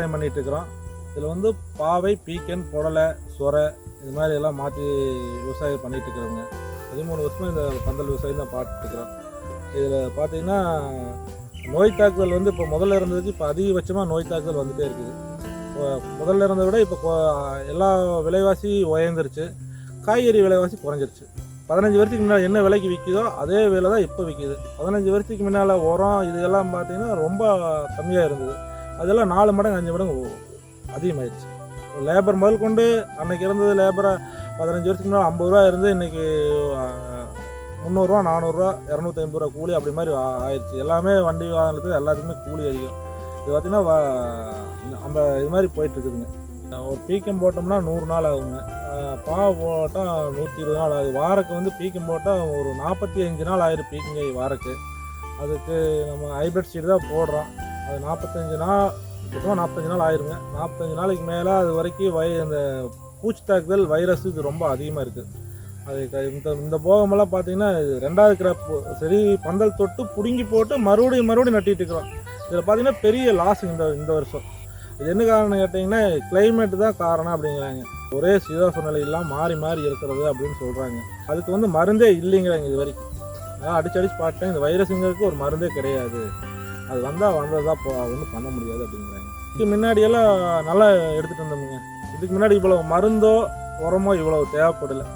விவசாயம் பண்ணிகிட்டு இருக்கிறோம் இதில் வந்து பாவை பீக்கன் புடலை சொரை இது மாதிரி எல்லாம் மாற்றி விவசாயம் பண்ணிட்டு இருக்கிறோங்க பதிமூணு வருஷமாக இந்த பந்தல் விவசாயம் தான் பார்த்துட்டுருக்குறோம். இதில் பார்த்தீங்கன்னா நோய் தாக்குதல் வந்து இப்போ முதல்ல இருந்ததுக்கு இப்போ அதிகபட்சமாக நோய் தாக்குதல் வந்துகிட்டே இருக்குது. இப்போ முதல்ல இருந்ததை விட இப்போ எல்லா விலைவாசி உயர்ந்துருச்சு. காய்கறி விலைவாசி குறைஞ்சிருச்சு. பதினஞ்சு வருஷத்துக்கு முன்னால் என்ன விலைக்கு விற்கிதோ அதே விலை தான் இப்போ விற்கிது பதினஞ்சு வருஷத்துக்கு முன்னால் உரம் இதெல்லாம் பார்த்தீங்கன்னா ரொம்ப கம்மியாக இருந்தது. அதெல்லாம் நாலு மடங்கு அஞ்சு மடங்கு ஒ- அதிகமாயிடுச்சு. லேபர் முதல் கொண்டு அன்னைக்கு இருந்தது லேபரை பதினஞ்சு வருஷத்துக்கு மேலே ஐம்பது ரூபா இருந்து இன்னைக்கு முந்நூறுரூவா நானூறுரூவா இரநூத்தி ஐம்பது ரூபா கூலி அப்படி மாதிரி ஆயிடுச்சு. எல்லாமே வண்டி வாகனத்துக்கு எல்லாத்துக்குமே கூலி அதிகம். இது பார்த்திங்கன்னா வ- அந்த இது மாதிரி போயிட்டுருக்குதுங்க. ஒரு பீக்கம் போட்டோம்னா நூறு நாள் ஆகுங்க. பா போட்டால் நூற்றி இருபது நாள் ஆகுது. வாரக்கு வந்து பீக்கம் போட்டால் ஒரு நாற்பத்தி அஞ்சு நாள் ஆயிரும் பீக்கிங்க வாரக்கு. அதுக்கு நம்ம ஹைப்ரிட் சீடு தான் போடுறோம். அது நாற்பத்தஞ்சு நாள் மொத்தமாக நாற்பத்தஞ்சு நாள் ஆயிருங்க. நாற்பத்தஞ்சு நாளைக்கு மேலே அது வரைக்கும் வை அந்த பூச்சி தாக்குதல் வைரஸ் இது ரொம்ப அதிகமாக இருக்குது அது இந்த இந்த போகமெல்லாம் பார்த்தீங்கன்னா இது ரெண்டாவது கிராப் சரி பந்தல் தொட்டு பிடுங்கி போட்டு மறுபடியும் மறுபடியும் நட்டிகிட்டு இருக்கிறோம். இதில் பார்த்தீங்கன்னா பெரிய லாஸ் இந்த இந்த வருஷம். இது என்ன காரணம் கேட்டிங்கன்னா கிளைமேட் தான் காரணம் அப்படிங்கிறாங்க. ஒரே சீதோஷ மாறி மாறி இருக்கிறது அப்படின்னு சொல்கிறாங்க அதுக்கு வந்து மருந்தே இல்லைங்கிறாங்க இது வரைக்கும். அதான் அடிச்சு அடிச்சு பார்த்தேன் இந்த வைரஸுங்கிறதுக்கு ஒரு மருந்தே கிடையாது. அது வந்தால் வந்ததா போ ஒன்றும் பண்ண முடியாது அப்படிங்கிறாங்க. இதுக்கு முன்னாடியெல்லாம் நல்லா எடுத்துகிட்டு இருந்தோமுங்க இதுக்கு முன்னாடி இவ்வளோ மருந்தோ உரமோ இவ்வளோ தேவைப்படலை.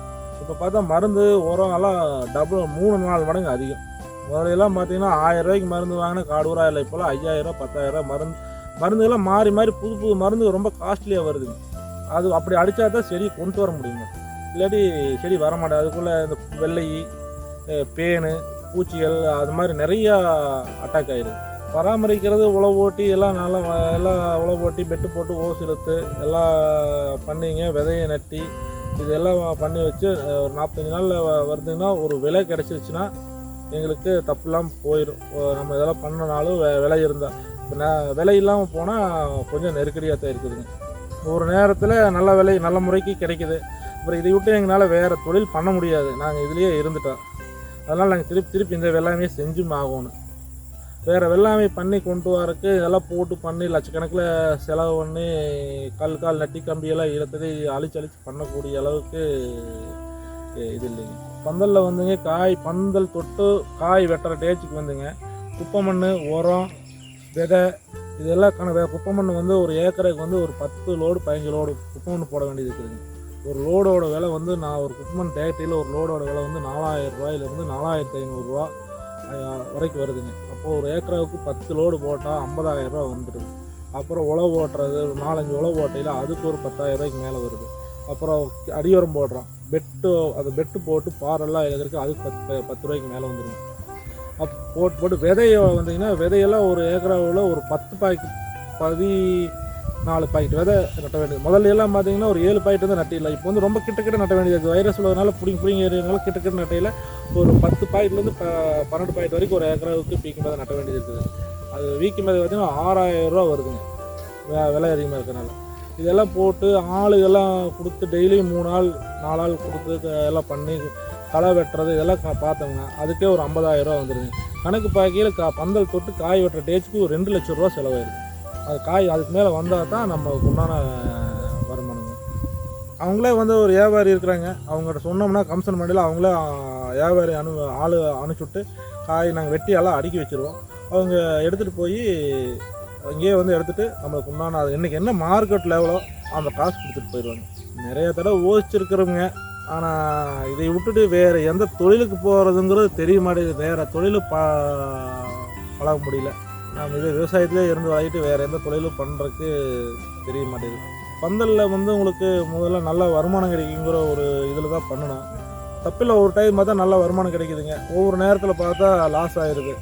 இப்போ பார்த்தா மருந்து உரம் எல்லாம் டபுள் மூணு நாலு மடங்கு அதிகம். முதலையெல்லாம் பார்த்தீங்கன்னா ஆயிரம் ரூபாய்க்கு மருந்து வாங்கினா ஊராக இல்லை இப்போலாம் ஐயாயிரம் பத்தாயிரம் மருந்து மருந்துகள்லாம் மாறி மாறி புது புது மருந்து ரொம்ப காஸ்ட்லியாக வருதுங்க அது அப்படி அடித்தா தான் செடி கொண்டு வர முடியுங்க. இல்லாட்டி செடி வரமாட்டேன் அதுக்குள்ளே இந்த வெள்ளை பேனு பூச்சிகள் அது மாதிரி நிறையா அட்டாக் ஆயிடுது. பராமரிக்கிறது உழவு ஓட்டி எல்லாம் நல்லா எல்லாம் உழவு ஓட்டி பெட்டு போட்டு ஓஸ் இழுத்து எல்லாம் பண்ணிங்க விதையை நட்டி இதெல்லாம் பண்ணி வச்சு ஒரு நாற்பத்தஞ்சு நாளில் வருதுன்னா ஒரு விலை கிடச்சிருச்சுன்னா எங்களுக்கு தப்பு இல்லாமல் போயிடும் நம்ம இதெல்லாம் பண்ணனாலும் விலை இருந்தால் இப்போ நான் விலை இல்லாமல் போனால் கொஞ்சம் நெருக்கடியாக தான் இருக்குதுங்க. ஒரு நேரத்தில் நல்ல விலை நல்ல முறைக்கு கிடைக்கிது. அப்புறம் இதை விட்டு எங்களால் வேறு தொழில் பண்ண முடியாது. நாங்கள் இதுலேயே இருந்துட்டோம். அதனால் நாங்கள் திருப்பி திருப்பி இந்த வெள்ளாமையை செஞ்சும் ஆகணும். வேறு வெள்ளாமை பண்ணி கொண்டு வரக்கு இதெல்லாம் போட்டு பண்ணி லட்சக்கணக்கில் செலவு பண்ணி கல் கால் நட்டி கம்பியெல்லாம் இழுத்தது அழிச்சு அழிச்சு பண்ணக்கூடிய அளவுக்கு இது இல்லைங்க. பந்தலில் வந்துங்க காய் பந்தல் தொட்டு காய் வெட்டுற டேச்சுக்கு வந்துங்க. குப்பை மண் உரம் விதை இதெல்லாம் கண குப்பை மண் வந்து ஒரு ஏக்கருக்கு வந்து ஒரு பத்து லோடு பதினஞ்சு லோடு குப்பை மண் போட வேண்டியது இருக்குதுங்க. ஒரு லோடோட விலை வந்து நான் ஒரு குப்பை மண் டேக்டரியில் ஒரு லோடோட விலை வந்து நாலாயிரம் ரூபாயிலேருந்து நாலாயிரத்தி ஐநூறுரூவா வரைக்கும் வருதுங்க. அப்போது ஒரு ஏக்கராவுக்கு பத்து லோடு போட்டால் ஐம்பதாயிரம் ரூபா வந்துடுது. அப்புறம் உழவு ஓட்டுறது ஒரு நாலஞ்சு உழவு ஓட்டையில் அதுக்கு ஒரு பத்தாயிரம் ரூபாய்க்கு மேலே வருது. அப்புறம் அடியோரம் போடுறோம் பெட்டு அது பெட்டு போட்டு பாரெல்லாம் எழுதுறதுக்கு அதுக்கு பத்து பத்து ரூபாய்க்கு மேலே வந்துடுங்க அப் போட்டு போட்டு விதையை வந்தீங்கன்னா விதையெல்லாம் ஒரு ஏக்கராவில் ஒரு பத்து பாக்கெட் பதி நாலு பாக்கெட் விதை நட்ட வேண்டியது. முதல்ல எல்லாம் பார்த்தீங்கன்னா ஒரு ஏழு பாக்கெட் வந்து நட்டிடலாம் இப்போ வந்து ரொம்ப கிட்ட கிட்ட நட்ட வேண்டியது. வைரஸ் உள்ளதுனால பிடிங்க பிடிங்க ஏறினால கிட்ட கிட்ட நட்டையில் ஒரு பத்து பாக்கெட்லேருந்து ப பன்னெண்டு பாக்கெட் வரைக்கும் ஒரு ஏக்கராவுக்கு பீக்கும் மேலே நட்ட வேண்டியது இருக்குது. அது வீக்கும் மேலே பார்த்தீங்கன்னா ஆறாயிரம் ரூபா வருதுங்க. வே- விலை அதிகமாக இருக்கிறனால இதெல்லாம் போட்டு ஆளுகெல்லாம் கொடுத்து டெய்லியும் மூணு நாள் நாலு நாள் கொடுத்து எல்லாம் பண்ணி களை வெட்டுறது இதெல்லாம் கா- பார்த்தோம்னா அதுக்கே ஒரு ஐம்பதாயிரம் ரூபா வந்துடுங்க கணக்கு பாக்கியில் கா பந்தல் தொட்டு காய் வெட்டுற டேஜுக்கு ஒரு ரெண்டு லட்ச ரூபா செலவாயிருக்கு. அது காய் அதுக்கு மேலே வந்தால் தான் நமக்கு உண்டான வருமானங்க. அவங்களே வந்து ஒரு வியாபாரி இருக்கிறாங்க. அவங்ககிட்ட சொன்னோம்னா கமிஷன் மண்டியில் அவங்களே வியாபாரி அனு ஆள் அனுப்பிச்சுட்டு காய் நாங்கள் வெட்டி எல்லாம் அடுக்கி வச்சுருவோம். அவங்க எடுத்துகிட்டு போய் அங்கேயே வந்து எடுத்துகிட்டு நம்மளுக்கு உண்டான அது இன்றைக்கி என்ன மார்க்கெட் லெவலோ அந்த காசு கொடுத்துட்டு போயிடுவாங்க. நிறைய தடவை யோசிச்சிருக்கிறவங்க ஆனால் இதை விட்டுட்டு வேறு எந்த தொழிலுக்கு போகிறதுங்கிறது தெரிய மாட்டேங்குது. வேறு தொழில் ப பழக முடியல. நம்ம இது விவசாயத்திலே இருந்து வாங்கிட்டு வேறு எந்த தொழிலும் பண்ணுறதுக்கு தெரிய மாட்டேங்குது. பந்தலில் வந்து உங்களுக்கு முதல்ல நல்ல வருமானம் கிடைக்குங்கிற ஒரு இதில் தான் பண்ணணும். தப்பில்ல ஒரு டைம் பார்த்தா நல்ல வருமானம் கிடைக்குதுங்க. ஒவ்வொரு நேரத்தில் பார்த்தா லாஸ் ஆகிருது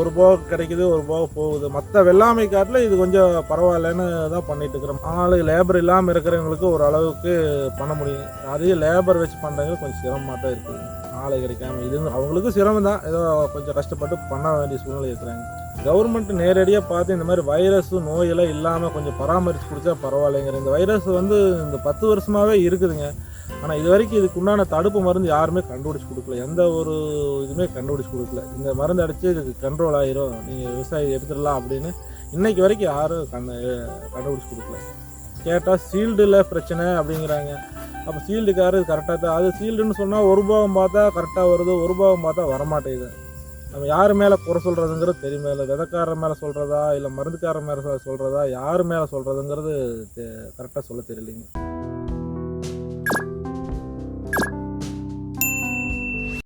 ஒரு போக கிடைக்குது ஒரு போக போகுது. மற்ற வெள்ளாமை காட்டில் இது கொஞ்சம் பரவாயில்லன்னு தான் பண்ணிட்டு இருக்கிறோம். ஆளு லேபர் இல்லாமல் இருக்கிறவங்களுக்கு ஒரு அளவுக்கு பண்ண முடியும். அதே லேபர் வச்சு பண்ணுறவங்க கொஞ்சம் சிரமமாக தான் இருக்குது. ஆளை கிடைக்காம இது அவங்களுக்கும் சிரமம் தான். ஏதோ கொஞ்சம் கஷ்டப்பட்டு பண்ண வேண்டிய சூழ்நிலை இருக்கிறாங்க. கவர்மெண்ட் நேரடியாக பார்த்து இந்த மாதிரி வைரஸும் நோயெல்லாம் இல்லாமல் கொஞ்சம் பராமரித்து கொடுத்தா பரவாயில்லைங்கிற இந்த வைரஸ் வந்து இந்த பத்து வருஷமாகவே இருக்குதுங்க. ஆனால் இது வரைக்கும் இதுக்கு உண்டான தடுப்பு மருந்து யாருமே கண்டுபிடிச்சி கொடுக்கல. எந்த ஒரு இதுவுமே கண்டுபிடிச்சி கொடுக்கல. இந்த மருந்து அடித்து இதுக்கு கண்ட்ரோல் ஆயிரும். நீங்கள் விவசாயி எடுத்துடலாம் அப்படின்னு இன்றைக்கு வரைக்கும் யாரும் கண்ணு கண்டுபிடிச்சி கொடுக்கல. கேட்டால் சீல்டில் பிரச்சனை அப்படிங்கிறாங்க. அப்போ சீல்டுக்காரு கரெக்டாக தான். அது சீல்டுன்னு சொன்னால் ஒரு பாகம் பார்த்தா கரெக்டாக வருது ஒரு பாகம் பார்த்தா வரமாட்டேங்குது. நம்ம யார் மேலே குறை சொல்கிறதுங்கிறது தெரியுமே. இல்லை விதைக்காரர் மேலே சொல்கிறதா இல்லை மருந்துக்காரர் மேலே சொல்கிறதா யார் மேலே சொல்கிறதுங்கிறது கரெக்டாக சொல்ல தெரியலைங்க.